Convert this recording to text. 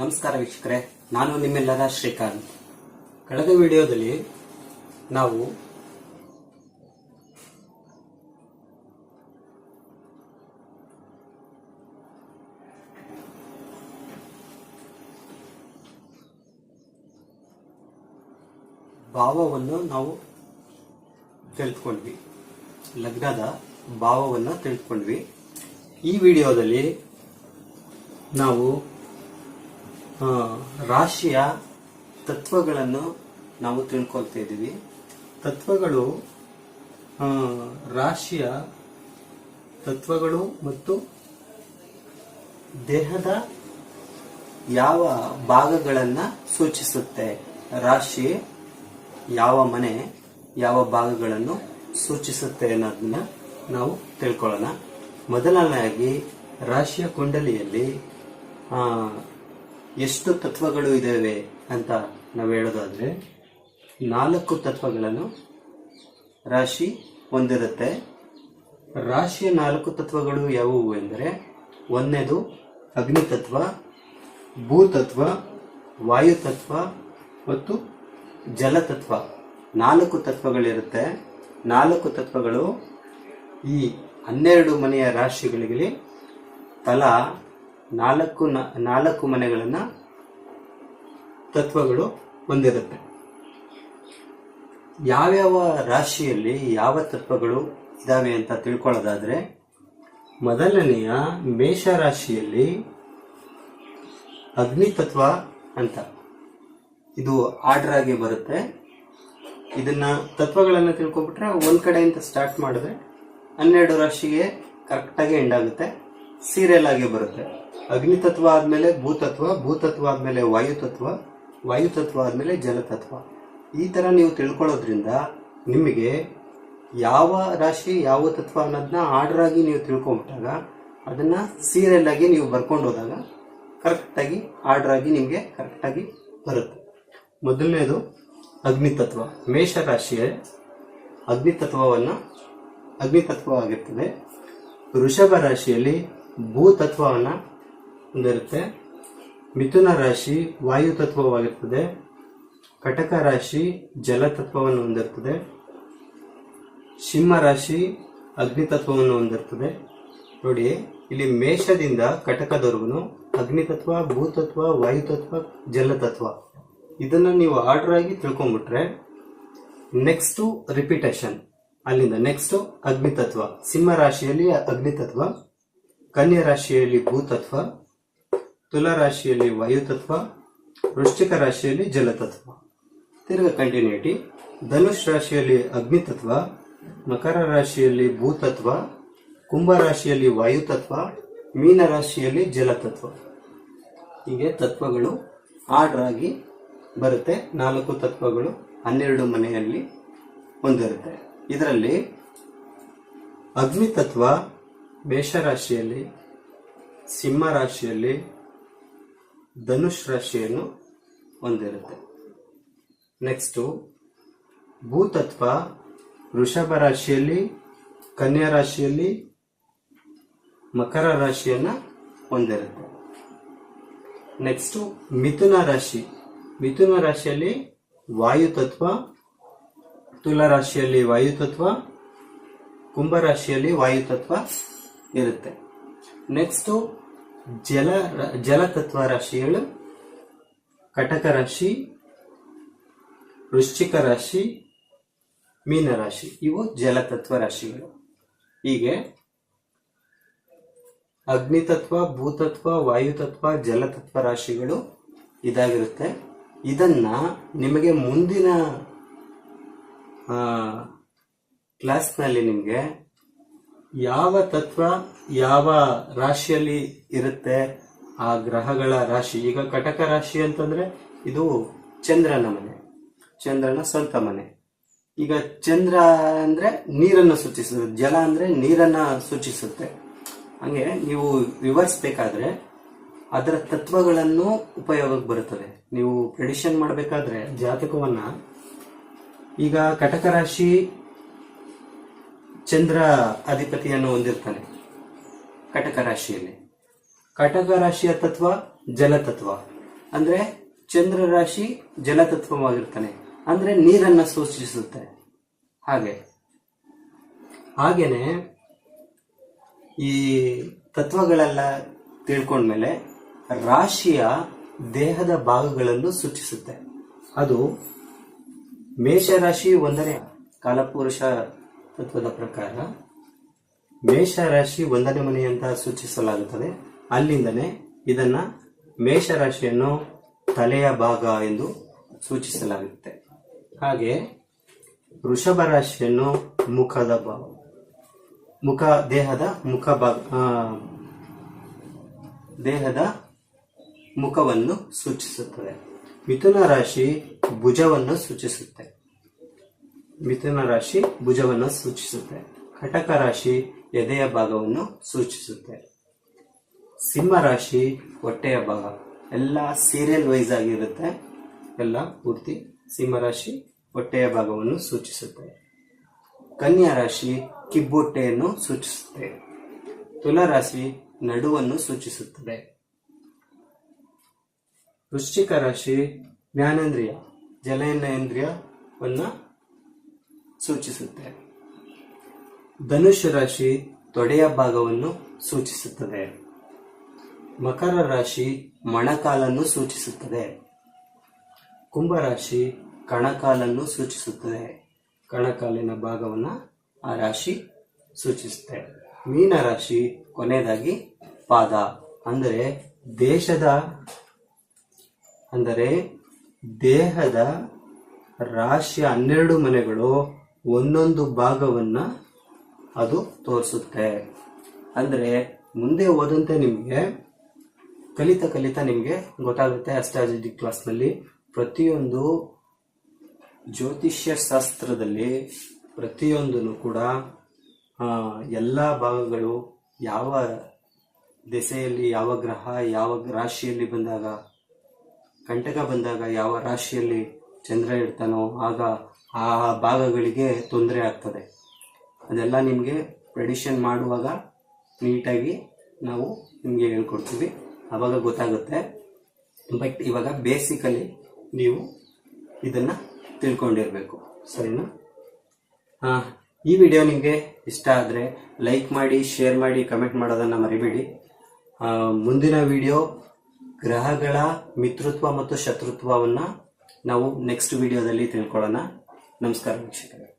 ನಮಸ್ಕಾರ ವೀಕ್ಷಕರೇ, ನಾನು ನಿಮ್ಮೆಲ್ಲರ ಶ್ರೀಕಾಂತ್. ಕಳೆದ ವಿಡಿಯೋದಲ್ಲಿ ನಾವು ಭಾವವನ್ನು ನಾವು ತಿಳಿದುಕೊಂಡ್ವಿ. ಲಗ್ನದ ಭಾವವನ್ನು ತಿಳಿದುಕೊಂಡ್ವಿ. ಈ ವಿಡಿಯೋದಲ್ಲಿ ನಾವು ರಾಶಿಯ ತತ್ವಗಳನ್ನು ನಾವು ತಿಳ್ಕೊಳ್ತಾ ಇದ್ದೀವಿ. ತತ್ವಗಳು ರಾಶಿಯ ತತ್ವಗಳು ಮತ್ತು ದೇಹದ ಯಾವ ಭಾಗಗಳನ್ನು ಸೂಚಿಸುತ್ತೆ. ರಾಶಿ ಯಾವ ಮನೆ, ಯಾವ ಭಾಗಗಳನ್ನು ಸೂಚಿಸುತ್ತೆ ಅನ್ನೋದನ್ನ ನಾವು ತಿಳ್ಕೊಳ್ಳೋಣ. ಮೊದಲನೆಯಾಗಿ ರಾಶಿಯ ಕುಂಡಲಿಯಲ್ಲಿ ಎಷ್ಟು ತತ್ವಗಳು ಇದ್ದಾವೆ ಅಂತ ನಾವು ಹೇಳೋದಾದ್ರೆ, ನಾಲ್ಕು ತತ್ವಗಳನ್ನು ರಾಶಿ ಹೊಂದಿರುತ್ತೆ. ರಾಶಿಯ ನಾಲ್ಕು ತತ್ವಗಳು ಯಾವುವು ಎಂದರೆ, ಒಂದನೇದು ಅಗ್ನಿತತ್ವ, ಭೂತತ್ವ, ವಾಯುತತ್ವ ಮತ್ತು ಜಲತತ್ವ. ನಾಲ್ಕು ತತ್ವಗಳಿರುತ್ತೆ. ನಾಲ್ಕು ತತ್ವಗಳು ಈ ಹನ್ನೆರಡು ಮನೆಯ ರಾಶಿಗಳಿಗೆ ತಲಾ ನಾಲ್ಕು ನಾಲ್ಕು ಮನೆಗಳನ್ನ ತತ್ವಗಳು ಹೊಂದಿರುತ್ತೆ. ಯಾವ್ಯಾವ ರಾಶಿಯಲ್ಲಿ ಯಾವ ತತ್ವಗಳು ಇದಾವೆ ಅಂತ ತಿಳ್ಕೊಳ್ಳೋದಾದ್ರೆ, ಮೊದಲನೆಯ ಮೇಷ ರಾಶಿಯಲ್ಲಿ ಅಗ್ನಿ ತತ್ವ ಅಂತ. ಇದು ಆರ್ಡರ್ ಆಗಿ ಬರುತ್ತೆ. ಇದನ್ನ ತತ್ವಗಳನ್ನು ತಿಳ್ಕೊಬಿಟ್ರೆ ಒಂದ್ ಕಡೆಯಿಂದ ಸ್ಟಾರ್ಟ್ ಮಾಡಿದ್ರೆ ಹನ್ನೆರಡು ರಾಶಿಗೆ ಕರೆಕ್ಟಾಗಿ ಎಂಡ್ ಆಗುತ್ತೆ. ಸೀರಿಯಲ್ ಆಗಿ ಬರುತ್ತೆ. ಅಗ್ನಿ ತತ್ವ ಆದ್ಮೇಲೆ ಭೂತತ್ವ ಭೂತತ್ವ ಆದ್ಮೇಲೆ ವಾಯುತತ್ವ ವಾಯುತತ್ವ ಆದ್ಮೇಲೆ ಜಲತತ್ವ. ಈ ತರ ನೀವು ತಿಳ್ಕೊಳ್ಳೋದ್ರಿಂದ ನಿಮಗೆ ಯಾವ ರಾಶಿ, ಯಾವ ತತ್ವ ಅನ್ನೋದನ್ನ ಆರ್ಡರ್ ಆಗಿ ನೀವು ತಿಳ್ಕೊಂಬಿಟ್ಟಾಗ ಅದನ್ನ ಸೀರಿಯಲ್ ಆಗಿ ನೀವು ಬರ್ಕೊಂಡು ಹೋದಾಗ ಕರೆಕ್ಟಾಗಿ ಆರ್ಡರ್ ಆಗಿ ನಿಮಗೆ ಕರೆಕ್ಟಾಗಿ ಬರುತ್ತೆ. ಮೊದಲನೇದು ಅಗ್ನಿತತ್ವ. ಮೇಷ ರಾಶಿಯ ಅಗ್ನಿತತ್ವವನ್ನು ಅಗ್ನಿತತ್ವವಾಗಿರ್ತದೆ ವೃಷಭ ರಾಶಿಯಲ್ಲಿ ಭೂತತ್ವವನ್ನು ಹೊಂದಿರುತ್ತೆ ಮಿಥುನ ರಾಶಿ ವಾಯು ತತ್ವವಾಗಿರ್ತದೆ. ಕಟಕ ರಾಶಿ ಜಲತತ್ವವನ್ನು ಹೊಂದಿರ್ತದೆ. ಸಿಂಹ ರಾಶಿ ಅಗ್ನಿತತ್ವವನ್ನು ಹೊಂದಿರ್ತದೆ. ನೋಡಿ, ಇಲ್ಲಿ ಮೇಷದಿಂದ ಕಟಕದವರೆಗೂ ಅಗ್ನಿತತ್ವ ಭೂತತ್ವ ವಾಯುತತ್ವ ಜಲತತ್ವ ಇದನ್ನು ನೀವು ಆರ್ಡರ್ ಆಗಿ ತಿಳ್ಕೊಂಡ್ಬಿಟ್ರೆ ನೆಕ್ಸ್ಟ್ ರಿಪಿಟೇಷನ್ ಅಲ್ಲಿಂದ ನೆಕ್ಸ್ಟ್ ಅಗ್ನಿತತ್ವ ಸಿಂಹ ರಾಶಿಯಲ್ಲಿ ಅಗ್ನಿತತ್ವ ಕನ್ಯಾ ರಾಶಿಯಲ್ಲಿ ಭೂತತ್ವ ತುಲಾ ರಾಶಿಯಲ್ಲಿ ವಾಯುತತ್ವ, ವೃಶ್ಚಿಕ ರಾಶಿಯಲ್ಲಿ ಜಲತತ್ವ. ತಿರ್ಗ ಕಂಟಿನ್ಯೂಟಿ ಧನುಷ್ ರಾಶಿಯಲ್ಲಿ ಅಗ್ನಿತತ್ವ, ಮಕರ ರಾಶಿಯಲ್ಲಿ ಭೂತತ್ವ, ಕುಂಭ ರಾಶಿಯಲ್ಲಿ ವಾಯುತತ್ವ, ಮೀನ ರಾಶಿಯಲ್ಲಿ ಜಲತತ್ವ. ಹೀಗೆ ತತ್ವಗಳು ಆರ್ಡರ್ ಆಗಿ ಬರುತ್ತೆ. ನಾಲ್ಕು ತತ್ವಗಳು ಹನ್ನೆರಡು ಮನೆಯಲ್ಲಿ ಹೊಂದಿರುತ್ತೆ ಇದರಲ್ಲಿ ಅಗ್ನಿತತ್ವ ಮೇಷರಾಶಿಯಲ್ಲಿ ಸಿಂಹ ರಾಶಿಯಲ್ಲಿ ಧನುಷ್ ರಾಶಿಯನ್ನು ಹೊಂದಿರುತ್ತೆ. ನೆಕ್ಸ್ಟು ಭೂತತ್ವ, ವೃಷಭ ರಾಶಿಯಲ್ಲಿ, ಕನ್ಯಾ ರಾಶಿಯಲ್ಲಿ, ಮಕರ ರಾಶಿಯನ್ನು ಹೊಂದಿರುತ್ತೆ. ನೆಕ್ಸ್ಟು ಮಿಥುನ ರಾಶಿ. ಮಿಥುನ ರಾಶಿಯಲ್ಲಿ ವಾಯುತತ್ವ ತುಲಾ ರಾಶಿಯಲ್ಲಿ ವಾಯುತತ್ವ ಕುಂಭ ರಾಶಿಯಲ್ಲಿ ವಾಯುತತ್ವ ಇರುತ್ತೆ. ನೆಕ್ಸ್ಟು ಜಲ ಜಲತತ್ವ ರಾಶಿಗಳು, ಕಟಕ ರಾಶಿ, ವೃಶ್ಚಿಕ ರಾಶಿ, ಮೀನ ರಾಶಿ, ಇವು ಜಲತತ್ವ ರಾಶಿಗಳು. ಹೀಗೆ ಅಗ್ನಿತತ್ವ, ಭೂತತ್ವ, ವಾಯುತತ್ವ, ಜಲತತ್ವ ರಾಶಿಗಳು ಇದಾಗಿರುತ್ತೆ. ಇದನ್ನ ನಿಮಗೆ ಮುಂದಿನ ಕ್ಲಾಸ್ನಲ್ಲಿ ನಿಮಗೆ ಯಾವ ತತ್ವ ಯಾವ ರಾಶಿಯಲ್ಲಿ ಇರುತ್ತೆ? ಆ ಗ್ರಹಗಳ ರಾಶಿ, ಈಗ ಕಟಕ ರಾಶಿ ಅಂತಂದ್ರೆ ಇದು ಚಂದ್ರನ ಮನೆ, ಚಂದ್ರನ ಸ್ವಂತ ಮನೆ. ಈಗ ಚಂದ್ರ ಅಂದ್ರೆ ನೀರನ್ನು ಸೂಚಿಸುತ್ತೆ, ಜಲ ಅಂದ್ರೆ ನೀರನ್ನ ಸೂಚಿಸುತ್ತೆ. ಹಂಗೆ ನೀವು ವಿವರಿಸ್ಬೇಕಾದ್ರೆ ಅದರ ತತ್ವಗಳನ್ನು ಉಪಯೋಗಕ್ಕೆ ಬರುತ್ತದೆ. ನೀವು ಪ್ರೆಡಿಷನ್ ಮಾಡಬೇಕಾದ್ರೆ ಜಾತಕವನ್ನ ಈಗ ಕಟಕ ರಾಶಿ ಚಂದ್ರ ಅಧಿಪತಿಯನ್ನು ಹೊಂದಿರ್ತಾನೆ. ಕಟಕ ರಾಶಿಯಲ್ಲಿ. ಕಟಕ ರಾಶಿಯ ತತ್ವ ಜಲತತ್ವ. ಅಂದ್ರೆ ಚಂದ್ರ ರಾಶಿ ಜಲತತ್ವವಾಗಿರ್ತಾನೆ. ಅಂದ್ರೆ ನೀರನ್ನ ಸೂಚಿಸುತ್ತೆ. ಹಾಗೆ. ಹಾಗೇನೆ ಈ ತತ್ವಗಳೆಲ್ಲ ತಿಳ್ಕೊಂಡ್ಮೇಲೆ ರಾಶಿಯ ದೇಹದ ಭಾಗಗಳನ್ನು ಸೂಚಿಸುತ್ತೆ. ಅದು ಮೇಷರಾಶಿ ಒಂದನೇ ಕಾಲಪುರುಷ ತತ್ವದ ಪ್ರಕಾರ ಮೇಷರಾಶಿ ಒಂದನೇ ಮನೆ ಅಂತ ಸೂಚಿಸಲಾಗುತ್ತದೆ. ಅಲ್ಲಿಂದನೇ ಇದನ್ನ ಮೇಷರಾಶಿಯನ್ನು ತಲೆಯ ಭಾಗ ಎಂದು ಸೂಚಿಸಲಾಗುತ್ತೆ. ಹಾಗೆ ವೃಷಭ ರಾಶಿಯನ್ನು ಮುಖದ ಭಾವ ಮುಖ, ದೇಹದ ಮುಖ ಭಾಗ ದೇಹದ ಮುಖವನ್ನು ಸೂಚಿಸುತ್ತದೆ. ಮಿಥುನ ರಾಶಿ ಭುಜವನ್ನು ಸೂಚಿಸುತ್ತೆ. ಮಿಥುನ ರಾಶಿ ಭುಜವನ್ನು ಸೂಚಿಸುತ್ತೆ. ಕಟಕ ರಾಶಿ ಎದೆಯ ಭಾಗವನ್ನು ಸೂಚಿಸುತ್ತೆ. ಸಿಂಹ ರಾಶಿ ಹೊಟ್ಟೆಯ ಭಾಗ. ಎಲ್ಲ ಸೀರಿಯಲ್ ವೈಸ್ ಆಗಿರುತ್ತೆ. ಎಲ್ಲ ಪೂರ್ತಿ ಸಿಂಹ ರಾಶಿ ಹೊಟ್ಟೆಯ ಭಾಗವನ್ನು ಸೂಚಿಸುತ್ತೆ. ಕನ್ಯಾ ರಾಶಿ ಕಿಬ್ಬೊಟ್ಟೆಯನ್ನು ಸೂಚಿಸುತ್ತೆ. ತುಲಾ ರಾಶಿ ನಡುವನ್ನು ಸೂಚಿಸುತ್ತದೆ. ವೃಶ್ಚಿಕ ರಾಶಿ ಜ್ಞಾನೇಂದ್ರಿಯ, ಜಲೇಂದ್ರಿಯವನ್ನ ಸೂಚಿಸುತ್ತೆ. ಧನುಷ್ ರಾಶಿ ತೊಡೆಯ ಭಾಗವನ್ನು ಸೂಚಿಸುತ್ತದೆ. ಮಕರ ರಾಶಿ ಮಣಕಾಲನ್ನು ಸೂಚಿಸುತ್ತದೆ. ಕುಂಭರಾಶಿ ಕಣಕಾಲನ್ನು ಸೂಚಿಸುತ್ತದೆ. ಕಣಕಾಲಿನ ಭಾಗವನ್ನ ಆ ರಾಶಿ ಸೂಚಿಸುತ್ತೆ. ಮೀನ ರಾಶಿ ಕೊನೆಯದಾಗಿ ಪಾದ. ಅಂದರೆ ದೇಶದ, ಅಂದರೆ ದೇಹದ ರಾಶಿಯ ಹನ್ನೆರಡು ಮನೆಗಳು ಒಂದೊಂದು ಭಾಗವನ್ನ ಅದು ತೋರಿಸುತ್ತೆ. ಅಂದ್ರೆ ಮುಂದೆ ಹೋದಂತೆ ನಿಮಗೆ ಕಲಿತ ಕಲಿತ ನಿಮಗೆ ಗೊತ್ತಾಗುತ್ತೆ ಅಸ್ಟ್ರಾಲಜಿ ಕ್ಲಾಸ್ನಲ್ಲಿ ಪ್ರತಿಯೊಂದು ಜ್ಯೋತಿಷ್ಯ ಶಾಸ್ತ್ರದಲ್ಲಿ ಪ್ರತಿಯೊಂದನ್ನು ಕೂಡ ಎಲ್ಲ ಭಾಗಗಳು ಯಾವ ದೆಸೆಯಲ್ಲಿ ಯಾವ ಗ್ರಹ, ಯಾವ ರಾಶಿಯಲ್ಲಿ ಬಂದಾಗ, ಕಂಟಕ ಬಂದಾಗ ಯಾವ ರಾಶಿಯಲ್ಲಿ ಚಂದ್ರ ಇರ್ತಾನೋ, ಆಗ ಆ ಭಾಗಗಳಿಗೆ ತೊಂದರೆ ಆಗ್ತದೆ. ಅದೆಲ್ಲ ನಿಮಗೆ ಪ್ರೆಡಿಷನ್ ಮಾಡುವಾಗ ನೀಟಾಗಿ ನಾವು ನಿಮಗೆ ಹೇಳ್ಕೊಡ್ತೀವಿ. ಆವಾಗ ಗೊತ್ತಾಗುತ್ತೆ. ಬಟ್ ಇವಾಗ ಬೇಸಿಕಲಿ ನೀವು ಇದನ್ನು ತಿಳ್ಕೊಂಡಿರಬೇಕು. ಸರಿನಾ? ಹಾಂ ಈ ವಿಡಿಯೋ ನಿಮಗೆ ಇಷ್ಟ ಆದರೆ ಲೈಕ್ ಮಾಡಿ ಶೇರ್ ಮಾಡಿ ಕಮೆಂಟ್ ಮಾಡೋದನ್ನು ಮರಿಬೇಡಿ. ಮುಂದಿನ ವಿಡಿಯೋ ಗ್ರಹಗಳ ಮಿತ್ರತ್ವ ಮತ್ತು ಶತ್ರುತ್ವವನ್ನು ನಾವು ನೆಕ್ಸ್ಟ್ ವಿಡಿಯೋದಲ್ಲಿ ತಿಳ್ಕೊಳ್ಳೋಣ. नमस्कार वीक्षक।